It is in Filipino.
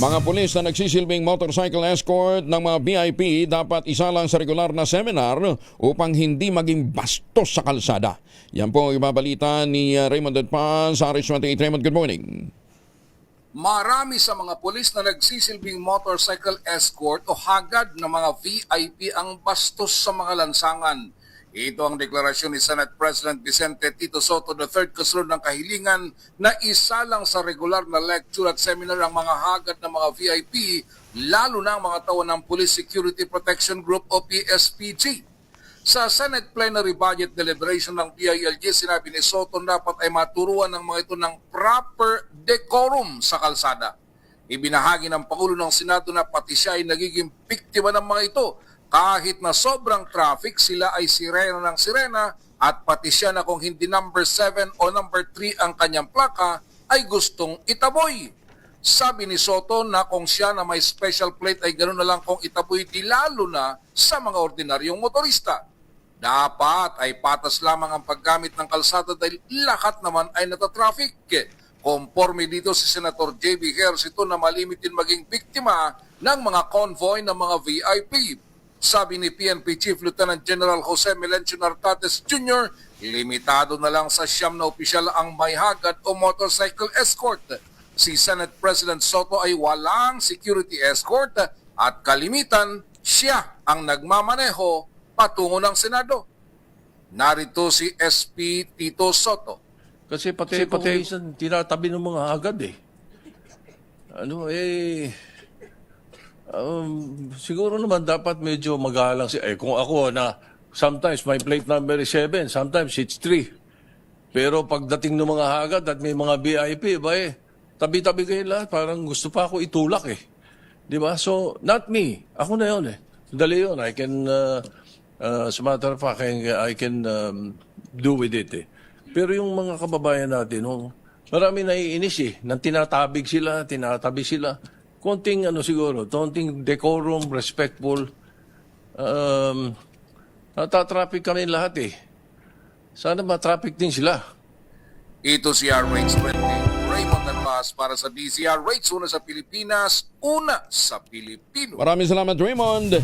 Mga pulis na nagsisilbing motorcycle escort ng mga VIP dapat isa lang sa regular na seminar upang hindi maging bastos sa kalsada. Yan po ang ibabalita ni uh, Raymond Dedpan sa RH28. Raymond, good morning. Marami sa mga pulis na nagsisilbing motorcycle escort o hagad na mga VIP ang bastos sa mga lansangan. Ito ang deklarasyon ni Senate President Vicente Tito Soto III kasunod ng kahilingan na isa lang sa regular na lecture at seminar ang mga hagad na mga VIP, lalo na ang mga tao ng Police Security Protection Group o PSPG. Sa Senate Plenary Budget Deliberation ng DILG, sinabi ni Soto dapat ay maturuan ng mga ito ng proper decorum sa kalsada. Ibinahagi ng Pangulo ng Senado na pati siya ay nagiging biktima ng mga ito kahit na sobrang traffic sila ay sirena ng sirena at pati siya na kung hindi number 7 o number 3 ang kanyang plaka ay gustong itaboy. Sabi ni Soto na kung siya na may special plate ay ganoon na lang kung itaboy di lalo na sa mga ordinaryong motorista. Dapat ay patas lamang ang paggamit ng kalsada dahil lahat naman ay natatraffic. Conforme dito si Senator J.B. Ejercito na malimitin maging biktima ng mga convoy ng mga VIP. Sabi ni PNP Chief Lieutenant General Jose Melencio Nartates Jr., limitado na lang sa siyam na opisyal ang may hagad o motorcycle escort. Si Senate President Soto ay walang security escort at kalimitan siya ang nagmamaneho patungo ng Senado. Narito si SP Tito Soto. Kasi pati, pati minsan tinatabi ng mga agad eh. Ano eh, um, siguro naman dapat medyo magalang si, eh kung ako na sometimes my plate number is 7, sometimes it's 3. Pero pagdating ng mga hagad at may mga VIP, ba eh, tabi-tabi kayo lahat, parang gusto pa ako itulak eh. Di ba? So, not me. Ako na yun eh. Dali yun. I can, uh, uh, as a matter of fact, I, can um, do with it eh. Pero yung mga kababayan natin, oh, marami naiinis eh. Nang tinatabig sila, tinatabi sila. Konting ano siguro, konting decorum, respectful. Um, natatraffic kami lahat eh. Sana ma-traffic din sila. Ito si RH20. Raymond Almas para sa DZR Rates. Una sa Pilipinas, una sa Pilipino. Maraming salamat, Raymond.